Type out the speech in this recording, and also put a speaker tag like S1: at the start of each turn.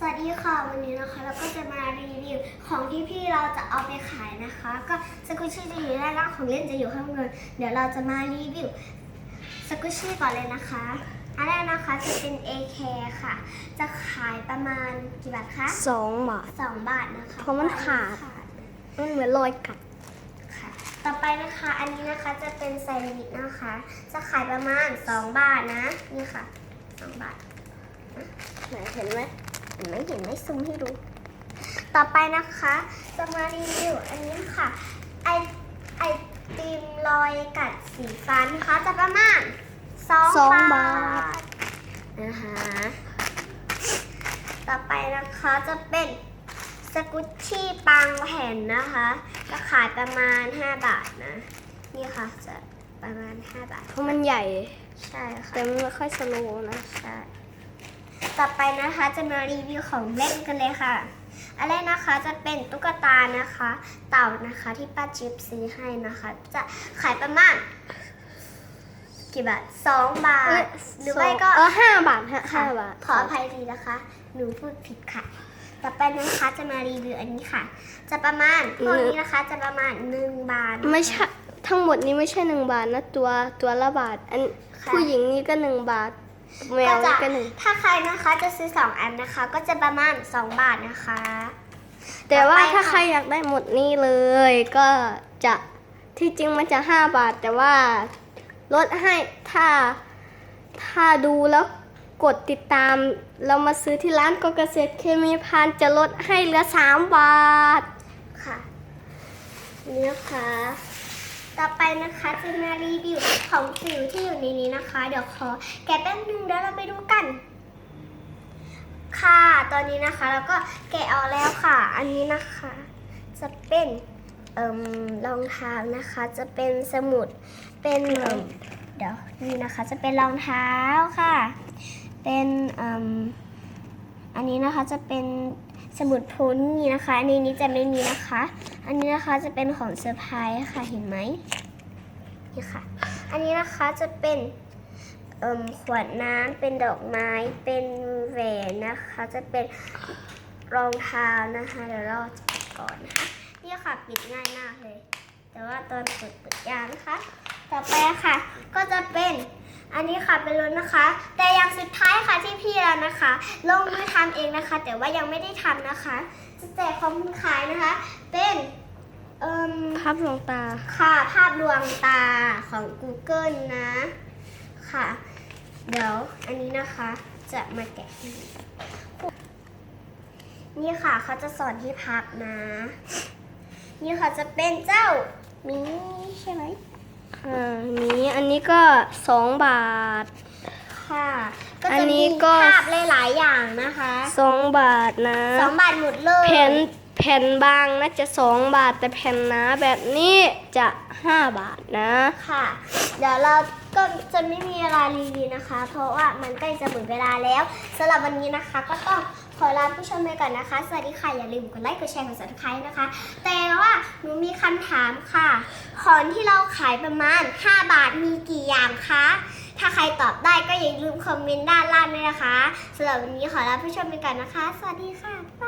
S1: สวัสดีค่ะวันนี้นะคะเราก็จะมารีวิวของที่พี่เราจะเอาไปขายนะคะ ก็สกุชชี่จะอยู่ด้านล่างของเล่นจะอยู่ข้างบนเดี๋ยวเราจะมารีวิวสกุชชี่ก่อนเลยนะคะอันแรกนะคะจะเป็น AK ค่ะ จะขายประมาณกี่บาทคะ
S2: สองบาท
S1: สองบาทนะคะ
S2: เพราะมันขาดมันเหมือนรอยกัด
S1: ค่ะ ต่อไปนะคะอันนี้นะคะจะเป็นไซริสนะคะ จะขายประมาณ2บาทนะนี่ค่ะ2บาท
S2: ไหนเห็นไหม
S1: เห็นไหมเห็นไหมซูมให้ดูต่อไปนะคะจะมารีวิวอันนี้ค่ะ ไอไอติมรอยกัดสีฟ้านะคะจะประมาณ
S2: สอง
S1: บา
S2: บา
S1: ท
S2: ท
S1: นะคะต่อไปนะคะจะเป็นสกุชชี่ปังแผ่นนะคะจะขายประมาณ 5 บาทนะนี่ค่ะจะประมาณ 5 บาท
S2: เพราะมันใหญ่
S1: ใช่ค่ะ
S2: แต่มันไม่ค่อยสโลว์นะ
S1: ใช่ ต่อไปนะคะจะมารีวิวของเล่นกันเลยค่ะอันแรกนะคะจะเป็นตุ๊กตานะคะ เต่านะคะที่ป้าจิ๊บซื้อให้นะคะ จะขายประมาณกี่บาทสองบา
S2: เอ้
S1: ท
S2: ย
S1: หรือไม่ก็
S2: เออห้าบาทฮะ
S1: ค่ะ
S2: ห้าบาท
S1: ขออภัยทีนะคะ หนูพูดผิดค่ะ ต่อไปนะคะจะมารีวิวอันนี้ค่ะ จะประมาณพวกนี้นะคะจะประมาณหนึ่งบาทนะคะ
S2: ไม่ใช่ทั้งหมดนี้ไม่ใช่หนึ่งบาทนะตัวตัวละบาท อัน
S1: ค่ะ
S2: ผู้หญิงนี่ก็หนึ่งบาท แม
S1: ก็
S2: ว
S1: จะ
S2: นี่ก็หนึ่ง
S1: ถ้าใครนะคะจะซื้อสองอันนะคะ ก็จะประมาณสองบาทนะคะ
S2: แต่ว่า
S1: ต่อไป
S2: ถ้า
S1: ค่ะ
S2: ใครอยากได้หมดนี้เลย ก็จะที่จริงมันจะห้าบาท แต่ว่าลดให้ถ้าถ้าดูแล้วกดติดตาม เรามาซื้อที่ร้านกเกษตรเคมีพันธุ์จะลดให้เหลือสามบาท
S1: ค่ะนี่นะคะ ต่อไปนะคะจะมารีวิวของจิ๋วที่อยู่ในนี้นะคะ เดี๋ยวขอแกะแป๊บนึงเดี๋ยวเราไปดูกัน ค่ะ ตอนนี้นะคะเราก็แกะออกแล้วค่ะ อันนี้นะคะ จะเป็นเอ่มรองเท้านะคะ จะเป็นสมุดเป็นเอิ่มเดี๋ยวนี่นะคะจะเป็นรองเท้าค่ะ เป็นเอิ่มอันนี้นะคะจะเป็น สมุดโพนี่นะคะอันนี้นี้จะไม่มีนะคะ อันนี้นะคะจะเป็นของเซอร์ไพรส์ค่ะเห็นไหมนี่ค่ะ อันนี้นะคะจะเป็นขวดน้ำเป็นดอกไม้เป็นแหวนนะคะ จะเป็นรองเท้านะคะเดี๋ยวเราจะปิดก่อนนะคะนี่ค่ะปิดง่ายมากเลย แต่ว่าตอนเปิดเปิดยากนะคะ ต่อไปค่ะ ก็จะเป็นอันนี้ค่ะเป็นรถนะคะ แต่อย่างสุดท้ายค่ะที่พี่เรานะคะ ลงมือทำเองนะคะ แต่ว่ายังไม่ได้ทำนะคะ จะแจกของคุณขายนะคะ เป็นเอ่ม
S2: ภาพลวงตา
S1: ค่ะ ภาพลวงตาของ Google นะค่ะ เดี๋ยวอันนี้นะคะจะมาแกะให้ดูนี่ค่ะเขาจะสอนที่พักนะ นี่ค่ะจะเป็นเจ้าหมีใช่ไหม
S2: อ่านี้อันนี้ก็สองบาท
S1: ค่ะ ก็
S2: อัน
S1: จะ
S2: นี้
S1: มี
S2: ก็
S1: ภาพหลายๆอย่างนะคะ
S2: สองบาทนะ
S1: สองบาทหมดเลย
S2: แผ่น แผ่นบางน่าจะสองบาท แต่แผ่นหนาแบบนี้จะห้าบาทนะ
S1: ค่ะ เดี๋ยวเราก็จะไม่มีเวลารีวิวนะคะ เพราะว่ามันใกล้จะหมดเวลาแล้วสำหรับวันนี้นะคะ ก็ต้องขอลาผู้ชมไปก่อนนะคะ สวัสดีค่ะ อย่าลืมกดไลค์กดแชร์กด subscribe นะคะ แต่ว่าหนูมีคำถามค่ะของที่เราขายประมาณ 5 บาทมีกี่อย่างคะ ถ้าใครตอบได้ก็อย่าลืมคอมเมนต์ด้านล่างด้วยนะคะสำหรับวันนี้ขอลาผู้ชมไปก่อนนะคะ สวัสดีค่ะบ๊ายบาย